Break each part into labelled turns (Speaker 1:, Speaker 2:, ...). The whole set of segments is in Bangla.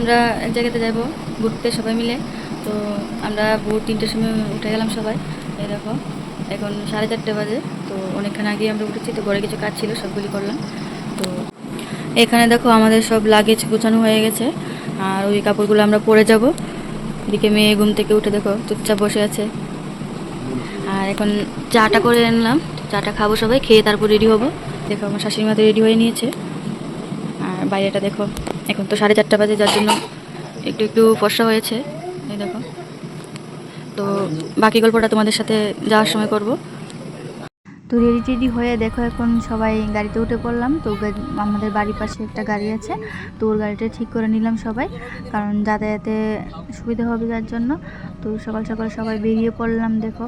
Speaker 1: আমরা এক জায়গাতে যাব ঘুরতে সবাই মিলে। তো আমরা ভোর তিনটের সময় উঠে গেলাম সবাই। দেখো, এখন সাড়ে চারটে বাজে, তো অনেকক্ষণ আগে আমরা উঠেছি, তো ঘরে কিছু কাজ ছিল, সবগুলি করলাম। তো এখানে দেখো আমাদের সব লাগেজ গোছানো হয়ে গেছে, আর ওই কাপড়গুলো আমরা পরে যাব। দিকে মেয়ে ঘুম থেকে উঠে দেখো, চুপচাপ বসে আছে। আর এখন চাটা করে আনলাম, চাটা খাব সবাই, খেয়ে তারপর রেডি হব। দেখো আমার শাশুড়ি মা তো রেডি হয়ে নিয়েছে। বাইরেটা দেখো, এখন তো সাড়ে চারটা বাজে, যার জন্য একটু একটু ফর্সা হয়েছে। এই দেখো। তো বাকি গল্পটা তোমাদের সাথে যাওয়ার সময় করব। তো রেডি টেডি হয়ে দেখো, এখন সবাই গাড়িতে উঠে পড়লাম। তো আমাদের বাড়ির পাশে একটা গাড়ি আছে। তো ওর গাড়িটা ঠিক করে নিলাম সবাই, কারণ যাতায়াতে সুবিধা হবে যার জন্য। তো সকাল সকাল সবাই বেরিয়ে পড়লাম, দেখো।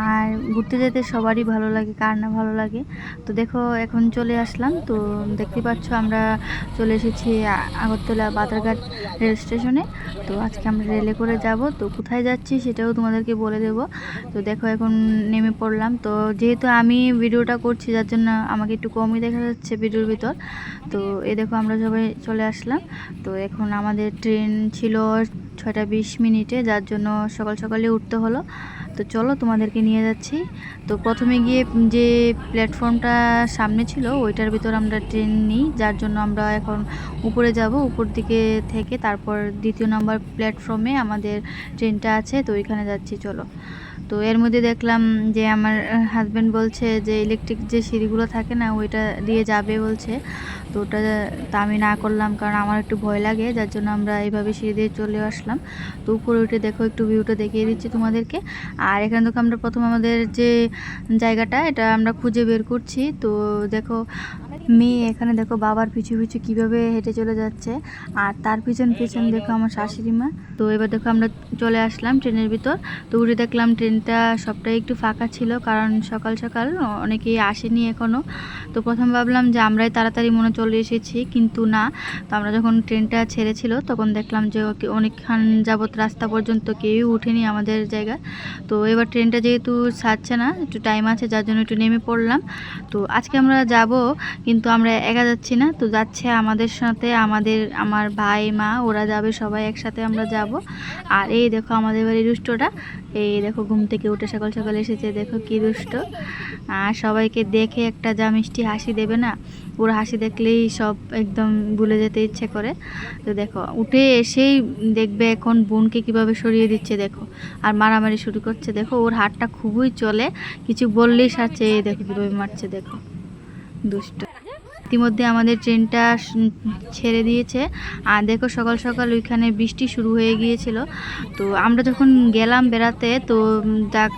Speaker 1: আর ঘুরতে যেতে সবারই ভালো লাগে, কার না ভালো লাগে। তো দেখো, এখন চলে আসলাম। তো দেখতে পাচ্ছ আমরা চলে এসেছি আগরতলা বাজারঘাট রেল স্টেশনে। তো আজকে আমরা রেলে করে যাব। তো কোথায় যাচ্ছি সেটাও তোমাদেরকে বলে দেব। তো দেখো, এখন নেমে পড়লাম। তো যেহেতু আমি ভিডিওটা করছি, যার জন্য আমাকে একটু কমই দেখা যাচ্ছে ভিডিওর ভিতর। তো এই দেখো, আমরা সবাই চলে আসলাম। তো এখন আমাদের ট্রেন ছিল ছয়টা বিশ মিনিটে যার জন্য সকাল সকালে উঠতে হলো। তো চলো তোমাদেরকে নিয়ে যাচ্ছি। তো প্রথমে গিয়ে যে প্ল্যাটফর্মটা সামনে ছিল, ওইটার ভিতর আমরা ট্রেন নিই। যার জন্য আমরা এখন উপরে যাব, উপর দিকে থেকে। তারপর দ্বিতীয় নম্বর প্ল্যাটফর্মে আমাদের ট্রেনটা আছে, তো ওইখানে যাচ্ছি, চলো। তো এর মধ্যে দেখলাম যে আমার হাজব্যান্ড বলছে যে ইলেকট্রিক যে সিঁড়িগুলো থাকে না, ওইটা দিয়ে যাবে বলছে। তো ওটা তা আমি না করলাম, কারণ আমার একটু ভয় লাগে, যার জন্য আমরা এইভাবে সিঁড়ি দিয়ে চলে আসলাম। তো উপরে উঠে দেখো, একটু ভিউটা দেখিয়ে দিচ্ছি তোমাদেরকে। আর এখানে দেখো আমরা প্রথম আমাদের যে জায়গাটা, এটা আমরা খুঁজে বের করছি। তো দেখো মেয়ে এখানে দেখো বাবার পিছু পিছু কীভাবে হেঁটে চলে যাচ্ছে, আর তার পিছন পিছন দেখো আমার শাশুড়ি মা তো এবার দেখো আমরা চলে আসলাম ট্রেনের ভিতর। তো উঠে দেখলাম ট্রেনটা সবটাই একটু ফাঁকা ছিল, কারণ সকাল সকাল অনেকেই আসেনি এখনও তো প্রথম ভাবলাম যে আমরাই তাড়াতাড়ি মনে চলে এসেছি, কিন্তু না। তো আমরা যখন ট্রেনটা ছেড়েছিল, তখন দেখলাম যে অনেকক্ষণ যাবত রাস্তা পর্যন্ত কেউই উঠেনি আমাদের জায়গায়। তো এবার ট্রেনটা যেহেতু ছাড়ছে না, একটু টাইম আছে, যার জন্য একটু নেমে পড়লাম। তো আজকে আমরা যাব কিন্তু আমরা একা যাচ্ছি না। তো যাচ্ছে আমাদের সাথে আমাদের, আমার ভাই, মা, ওরা যাবে, সবাই একসাথে আমরা যাব। আর এই দেখো আমাদের বাড়ির দুষ্টটা এই দেখো ঘুম থেকে উঠে সকাল সকাল এসেছে, দেখো কি দুষ্ট আর সবাইকে দেখে একটা যা মিষ্টি হাসি দেবে না, ওর হাসি দেখলেই সব একদম ভুলে যেতে ইচ্ছে করে। তো দেখো, উঠে এসেই দেখবে এখন বোনকে কীভাবে সরিয়ে দিচ্ছে, দেখো। আর মারামারি শুরু করছে, দেখো ওর হাতটা খুবই চলে। কিছু বললেই সারছে, এই দেখো কীভাবে মারছে, দেখো। দুষ্ট। ইতিমধ্যে আমাদের ট্রেনটা ছেড়ে দিয়েছে। আর দেখো সকাল সকাল ওইখানে বৃষ্টি শুরু হয়ে গিয়েছিল। তো আমরা যখন গেলাম বেড়াতে, তো যাক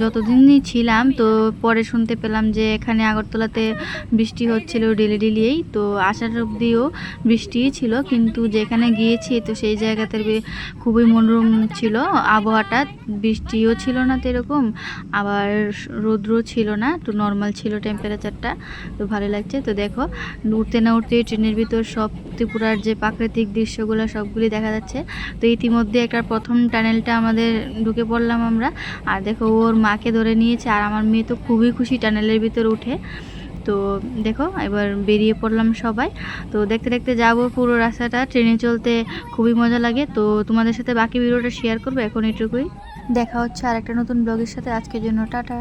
Speaker 1: যতদিনই ছিলাম, তো পরে শুনতে পেলাম যে এখানে আগরতলাতে বৃষ্টি হচ্ছিল ডেলি ডেলিয়েই। তো আসার অবধিও বৃষ্টিই ছিল, কিন্তু যেখানে গিয়েছি, তো সেই জায়গাতে খুবই মনোরম ছিল। আবহাওয়াটা বৃষ্টিও ছিল না সেরকম আবার রৌদ্র ছিল না, তো নর্মাল ছিল টেম্পারেচারটা তো ভালো লাগছে। তো দেখো। উঠতে না উঠতে ট্রেনের ভিতর সব ত্রিপুরার যে প্রাকৃতিক দৃশ্যগুলো, সবগুলি দেখা যাচ্ছে। তো ইতিমধ্যে একটা প্রথম টানেলটা আমাদের ঢুকে পড়লাম আমরা। আর দেখো, ওর মাকে ধরে নিয়েছে, আর আমার মেয়ে তো খুবই খুশি টানেলের ভিতর উঠে। তো দেখো, এবার বেরিয়ে পড়লাম সবাই। তো দেখতে দেখতে যাব পুরো রাস্তাটা। ট্রেনে চলতে খুবই মজা লাগে। তো তোমাদের সাথে বাকি ভিডিওটা শেয়ার করব এখন এটুকুই। দেখা হচ্ছে আর একটা নতুন ব্লগের সাথে। আজকের জন্য টাটা।